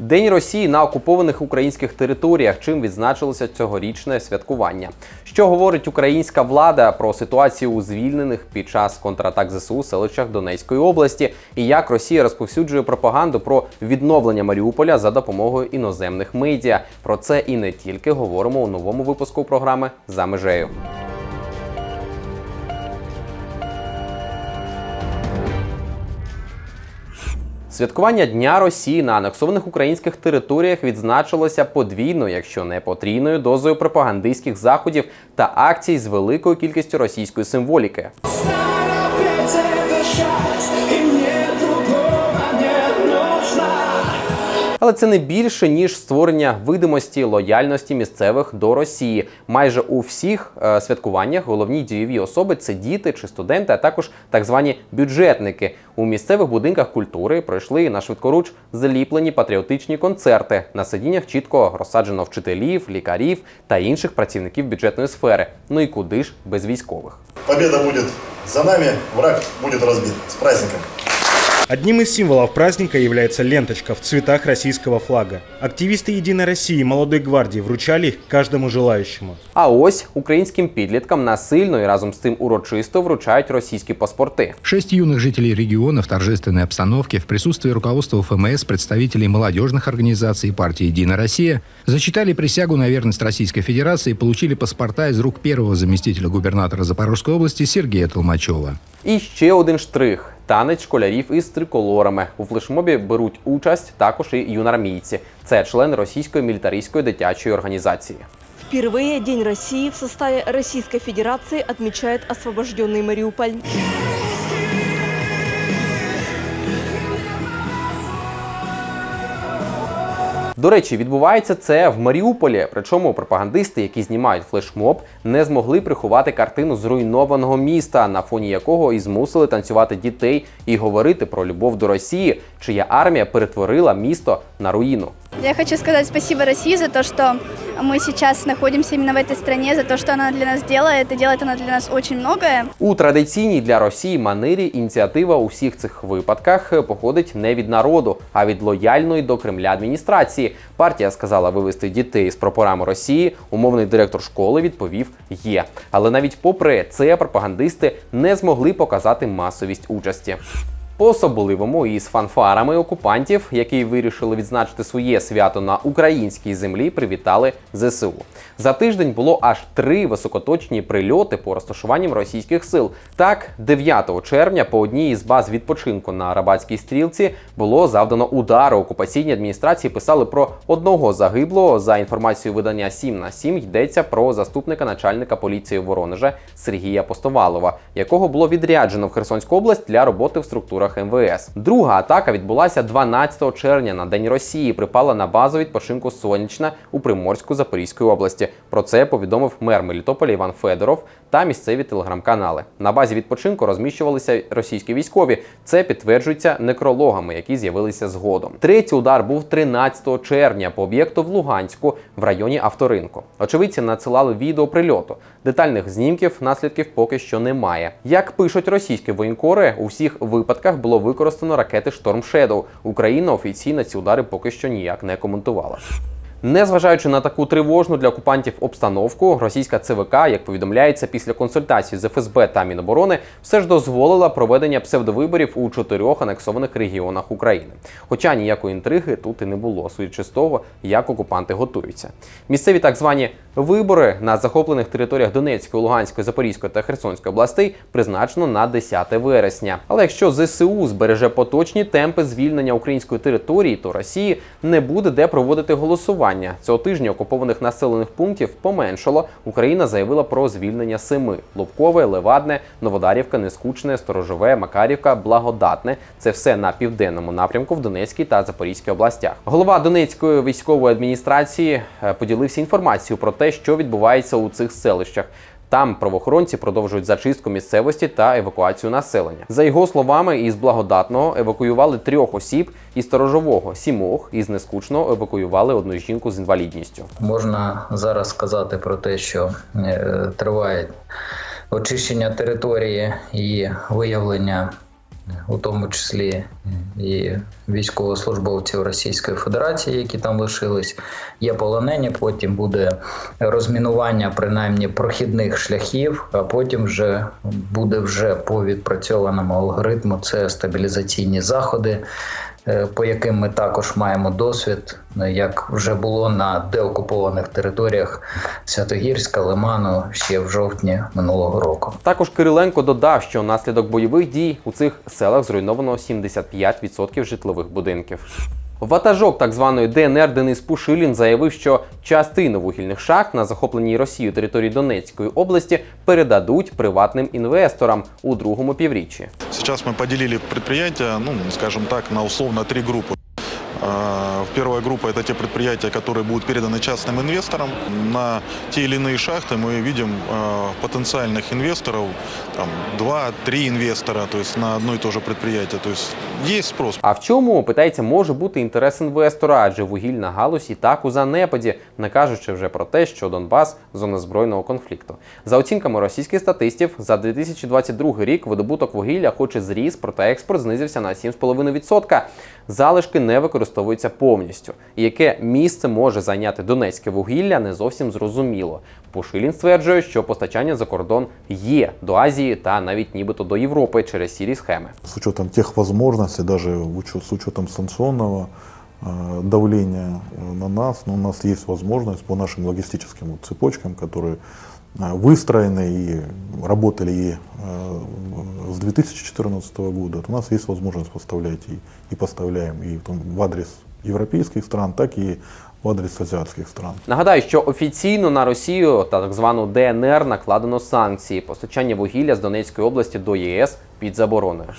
День Росії на окупованих українських територіях. Чим відзначилося цьогорічне святкування? Що говорить українська влада про ситуацію у звільнених під час контратак ЗСУ селищах Донецької області, і як Росія розповсюджує пропаганду про відновлення Маріуполя за допомогою іноземних медіа? Про це і не тільки говоримо у новому випуску програми за межею. Святкування Дня Росії на анексованих українських територіях відзначилося подвійно, якщо не потрійною дозою пропагандистських заходів та акцій з великою кількістю російської символіки. Але це не більше ніж створення видимості лояльності місцевих до Росії. Майже у всіх е, святкуваннях головні дієві особи це діти чи студенти, а також так звані бюджетники. У місцевих будинках культури пройшли на швидкоруч заліплені патріотичні концерти. На сидіннях чітко розсаджено вчителів, лікарів та інших працівників бюджетної сфери. Ну і куди ж без військових. Победа будет за нами, враг будет разбит. С праздником! Одним из символов праздника является ленточка в цветах российского флага. Активисты «Единой России» и «Молодой гвардии» вручали их каждому желающему. А ось українським підліткам насильно і разом з тим урочисто вручають російські паспорти. Шесть юных жителей региона в торжественной обстановке в присутствии руководства ФМС, представителей молодежных организаций и партии «Единая Россия» зачитали присягу на верность Российской Федерации и получили паспорта из рук первого заместителя губернатора Запорожской области Сергея Толмачева. І ще один штрих. Танець школярів із триколорами у флешмобі беруть участь також і юнармійці. Це член російської мілітаристської дитячої організації. Впервые День России в составе Российской Федерации отмечает освобожденный Мариуполь. До речі, відбувається це в Маріуполі. Причому пропагандисти, які знімають флешмоб, не змогли приховати картину зруйнованого міста, на фоні якого і змусили танцювати дітей і говорити про любов до Росії, чия армія перетворила місто на руїну. Я хочу сказать спасибо России за то, что мы сейчас находимся именно в этой стране, за то, что она для нас делает, и делает она для нас очень многое. У традиційній для Росії манері ініціатива у всіх цих випадках походить не від народу, а від лояльної до Кремля адміністрації. Партія сказала вивести дітей з прапорами Росії. Умовний директор школи відповів є. Але навіть попри це пропагандисти не змогли показати масовість участі. По-особливому із фанфарами окупантів, які вирішили відзначити своє свято на українській землі, привітали ЗСУ. За тиждень було аж три високоточні прильоти по розташуванням російських сил. Так, 9 червня по одній із баз відпочинку на Рабатській стрілці було завдано удару. Окупаційні адміністрації писали про одного загиблого. За інформацією видання 7 на 7 йдеться про заступника начальника поліції Воронежа Сергія Постовалова, якого було відряджено в Херсонську область для роботи в структурах МВС. Друга атака відбулася 12 червня на День Росії. Припала на базу відпочинку Сонячна у Приморську Запорізької області. Про це повідомив мер Мелітополя Іван Федоров та місцеві телеграм-канали. На базі відпочинку розміщувалися російські військові. Це підтверджується некрологами, які з'явилися згодом. Третій удар був 13 червня по об'єкту в Луганську в районі авторинку. Очевидці надсилали відео прильоту. Детальних знімків наслідків поки що немає. Як пишуть російські воєнкори, у всіх випадках було використано ракети Storm Shadow. Україна офіційно ці удари поки що ніяк не коментувала. Незважаючи на таку тривожну для окупантів обстановку, російська ЦВК, як повідомляється, після консультацій з ФСБ та Міноборони, все ж дозволила проведення псевдовиборів у чотирьох анексованих регіонах України. Хоча ніякої інтриги тут і не було, судячи з того, як окупанти готуються. Місцеві так звані вибори на захоплених територіях Донецької, Луганської, Запорізької та Херсонської областей призначено на 10 вересня. Але якщо ЗСУ збереже поточні темпи звільнення української території, то Росії не буде де проводити голосування. Цього тижня окупованих населених пунктів поменшало. Україна заявила про звільнення семи: Лубкове, Левадне, Новодарівка, Нескучне, Сторожове, Макарівка, Благодатне. Це все на південному напрямку в Донецькій та Запорізькій областях. Голова Донецької військової адміністрації е, поділився інформацією про те, що відбувається у цих селищах. Там правоохоронці продовжують зачистку місцевості та евакуацію населення. За його словами, із благодатного евакуювали трьох осіб, із сторожового сімох, із нескучного евакуювали одну жінку з інвалідністю. Можна зараз сказати про те, що е, триває очищення території і виявлення у тому числі і військовослужбовців Російської Федерації, які там лишились. Є полонені. Потім буде розмінування принаймні прохідних шляхів, а потім вже буде вже по відпрацьованому алгоритму. Це стабілізаційні заходи. Е, По яким ми також маємо досвід, е, як вже було на деокупованих територіях Святогірська, Лиману ще в жовтні минулого року. Також Кириленко додав, що внаслідок бойових дій у цих селах зруйновано 75% житлових будинків. Ватажок так званої ДНР Денис Пушилін заявив, що частину вугільних шахт на захопленій Росією території Донецької області передадуть приватним інвесторам у другому півріччі. Сейчас ми поділили підприємства, ну, скажімо так, на условно три группы. А, Первая группа – это те предприятия, которые будут переданы частным инвесторам. На те или иные шахты мы видим а, потенциальных инвесторов, там, два-три инвестора, то есть на одно и то же предприятие. То есть есть спрос. А в чому питається, може бути інтерес інвестора, адже вугільна галузь і так у занепаді, не кажучи вже про те, що Донбас зона збройного конфлікту. За оцінками російських статистів, за 2022 рік видобуток вугілля, хоч і зріс, проте експорт знизився на 7,5%. Залишки не використовуються повністю. І яке місце може зайняти донецьке вугілля, не зовсім зрозуміло. Пушилін стверджує, що постачання за кордон є до Азії та навіть нібито до Європи через сірі схеми. с учетом тех возможностей, даже в учет- с учетом санкционного э, давления э, на нас, но у нас есть возможность по нашим логистическим вот цепочкам, которые э, выстроены и работали и, э, с 2014 года, то у нас есть возможность поставлять и, и поставляем и в том- в адрес европейских стран, так и в адрес азиатских стран. Нагадаю, що офіційно на Росію та так звану ДНР накладено санкції постачання вугілля з Донецької області до ЄС під забороною.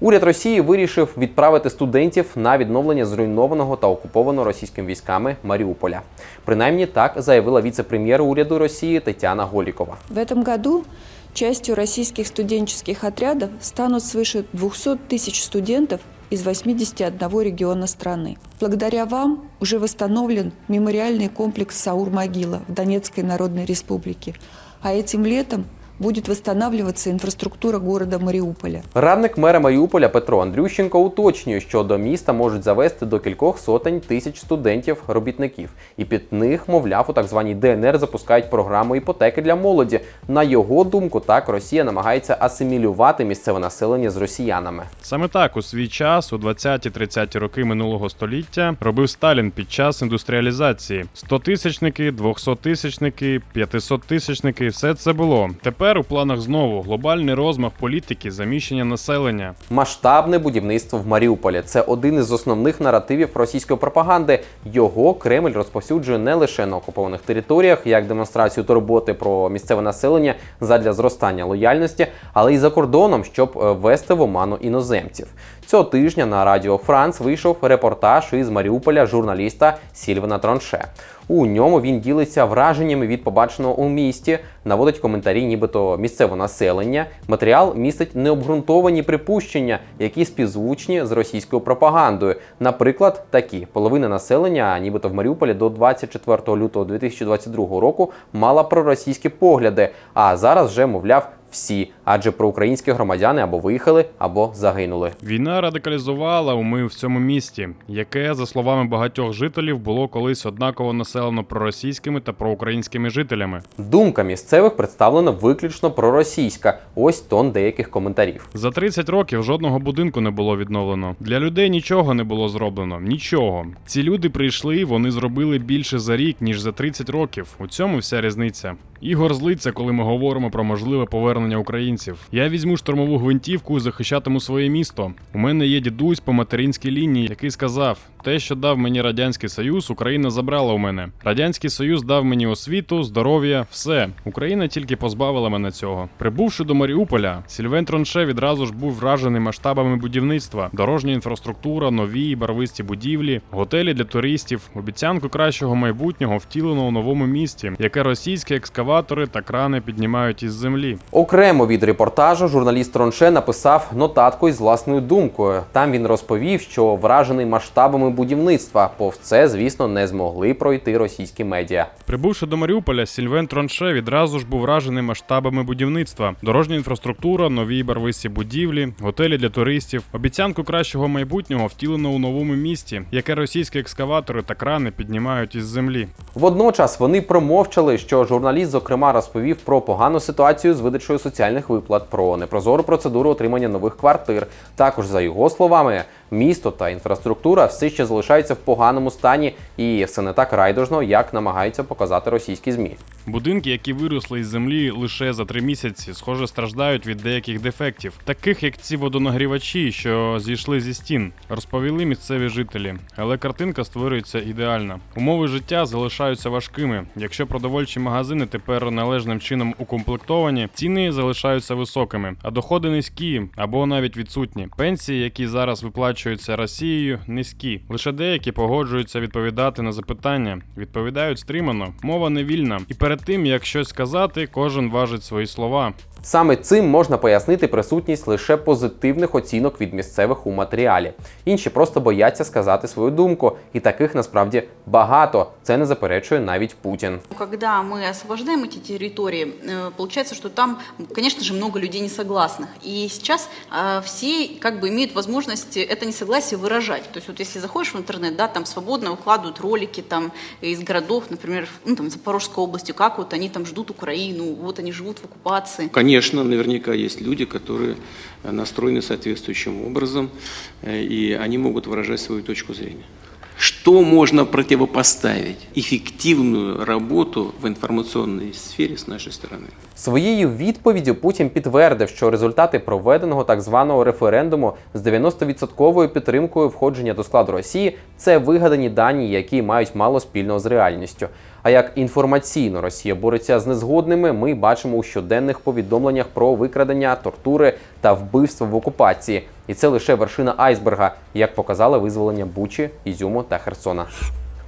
Уряд Росії вирішив відправити студентів на відновлення зруйнованого та окупованого російськими військами Маріуполя. Принаймні так заявила віце-прем'єр уряду Росії Тетяна Голікова. В этом году частью российских студенческих отрядов станут свыше 200 тысяч студентов из 81 региона страны. Благодаря вам уже восстановлен мемориальный комплекс Саур-Могила в Донецкой Народной Республике, а этим летом будет восстанавливаться инфраструктура города Мариуполя. Радник мера Маріуполя Петро Андрющенко уточнює, що до міста можуть завести до кількох сотень тисяч студентів-робітників, і під них, мовляв, у так званій ДНР запускають програму іпотеки для молоді. На його думку, так Росія намагається асимілювати місцеве населення з росіянами. Саме так у свій час, у 20-30 роки минулого століття, робив Сталін під час індустріалізації. 100-тисячники, 200-тисячники, 500-тисячники – все це було. Тепер у планах знову глобальний розмах політики, заміщення населення. Масштабне будівництво в Маріуполі це один із основних наративів російської пропаганди. Його Кремль розповсюджує не лише на окупованих територіях, як демонстрацію турботи про місцеве населення задля зростання лояльності, але й за кордоном, щоб вести в оману іноземців. Цього тижня на Радіо Франц вийшов репортаж із Маріуполя журналіста Сільвана Тронше. У ньому він ділиться враженнями від побаченого у місті, наводить коментарі, нібито місцевого населення. Матеріал містить необґрунтовані припущення, які співзвучні з російською пропагандою. Наприклад, такі половина населення, нібито в Маріуполі до 24 лютого 2022 року, мала проросійські погляди, а зараз вже мовляв. Всі, адже проукраїнські громадяни або виїхали, або загинули. Війна радикалізувала уми в цьому місті, яке, за словами багатьох жителів, було колись однаково населено проросійськими та проукраїнськими жителями. Думка місцевих представлена виключно проросійська. Ось тон деяких коментарів. За 30 років жодного будинку не було відновлено. Для людей нічого не було зроблено. Нічого. Ці люди прийшли, вони зробили більше за рік, ніж за 30 років. У цьому вся різниця. Ігор злиться, коли ми говоримо про можливе повернення українців. Я візьму штурмову гвинтівку і захищатиму своє місто. У мене є дідусь по материнській лінії, який сказав: те, що дав мені радянський союз, Україна забрала у мене. Радянський Союз дав мені освіту, здоров'я, все. Україна тільки позбавила мене цього. Прибувши до Маріуполя, Сільвен Тронше відразу ж був вражений масштабами будівництва, дорожня інфраструктура, нові барвисті будівлі, готелі для туристів, обіцянку кращого майбутнього втілено у новому місті, яке російські екскаватори та крани піднімають із землі. Окремо від репортажу журналіст Тронше написав нотатку із власною думкою. Там він розповів, що вражений масштабами будівництва. Повз це, звісно, не змогли пройти російські медіа. Прибувши до Маріуполя, Сільвен Тронше відразу ж був вражений масштабами будівництва: дорожня інфраструктура, нові барвисті будівлі, готелі для туристів. Обіцянку кращого майбутнього втілено у новому місті, яке російські екскаватори та крани піднімають із землі. Водночас вони промовчали, що журналіст, зокрема, розповів про погану ситуацію з видачею соціальних виплат, про непрозору процедуру отримання нових квартир. Також, за його словами, місто та інфраструктура все ще залишаються в поганому стані, і все не так райдужно, як намагаються показати російські змі. Будинки, які виросли із землі лише за три місяці, схоже, страждають від деяких дефектів, таких як ці водонагрівачі, що зійшли зі стін, розповіли місцеві жителі. Але картинка створюється ідеальна. Умови життя залишаються важкими. Якщо продовольчі магазини тепер належним чином укомплектовані, ціни залишаються високими, а доходи низькі або навіть відсутні. Пенсії, які зараз виплачуються Росією, низькі. Лише деякі погоджуються відповідати на запитання, відповідають стримано. Мова не вільна, і перед тим як щось сказати, кожен важить свої слова. Саме цим можна пояснити присутність лише позитивних оцінок від місцевих у матеріалі. Інші просто бояться сказати свою думку, і таких насправді багато. Це не заперечує навіть Путін. Когда мы освобождаем эти территории, э, получается, что там, конечно же, много людей не согласных. И сейчас э, все как бы имеют возможность это несогласие выражать. То есть вот если заходишь в интернет, да, там свободно выкладывают ролики там из городов, например, ну, там, Запорожской области, как вот они там ждут Украину, вот они живут в оккупации. Конечно, наверняка есть люди, которые э, настроены соответствующим образом, э, и они могут выражать свою точку зрения. Что можно противопоставить эффективную работу в информационной сфере с нашей стороны? Своєю відповіддю Путін підтвердив, що результати проведеного так званого референдуму з 90% підтримкою входження до складу Росії це вигадані дані, які мають мало спільного з реальністю. А як інформаційно Росія бореться з незгодними, ми бачимо у щоденних повідомленнях про викрадення, тортури та вбивства в окупації. І це лише вершина айсберга, як показало визволення Бучі, Ізюму та Херсона.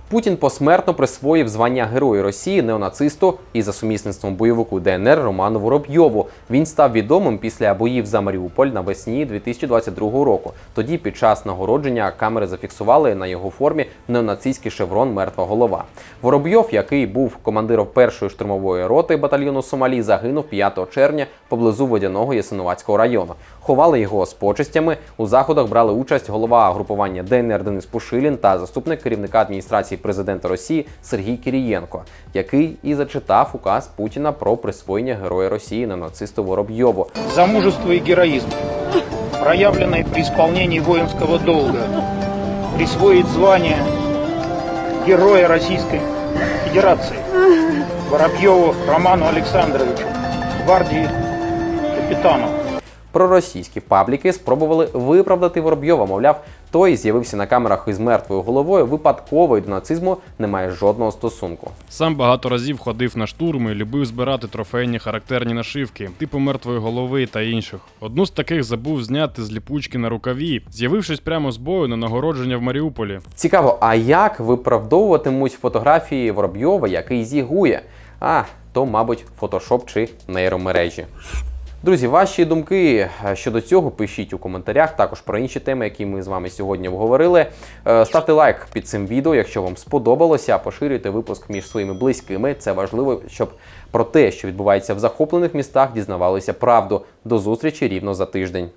Путін посмертно присвоїв звання Герою Росії неонацисту і за сумісництвом бойовику ДНР Роману Воробйову. Він став відомим після боїв за Маріуполь навесні 2022 року. Тоді, під час нагородження, камери зафіксували на його формі неонацистський шеврон Мертва голова. Воробйов, який був командиром першої штурмової роти батальйону Сомалі, загинув 5 червня поблизу водяного Ясинуватського району. Ховали його з почестями. У заходах брали участь голова групування ДНР Денис Пушилін та заступник керівника адміністрації президента Росії Сергій Кірієнко, який і зачитав указ Путіна про присвоєння Героя Росії на нацисту Воробйову. за мужество и героизм, проявленное при исполнении воинского долга, присвоить звание Героя Российской Федерации Воробьеву Роману Александровичу, гвардии капитану. Проросійські пабліки спробували виправдати Воробйова. Мовляв, той з'явився на камерах із мертвою головою випадково і до нацизму не має жодного стосунку. Сам багато разів ходив на штурми, любив збирати трофейні характерні нашивки, типу мертвої голови та інших. Одну з таких забув зняти з ліпучки на рукаві, з'явившись прямо з бою на нагородження в Маріуполі. Цікаво, а як виправдовуватимуть фотографії Воробйова, який зігує? А, то, мабуть, фотошоп чи нейромережі. Друзі, ваші думки е, щодо цього пишіть у коментарях. Також про інші теми, які ми з вами сьогодні обговорили. Е, Ставте лайк під цим відео, якщо вам сподобалося. Поширюйте випуск між своїми близькими. Це важливо, щоб про те, що відбувається в захоплених містах, дізнавалися правду. До зустрічі рівно за тиждень.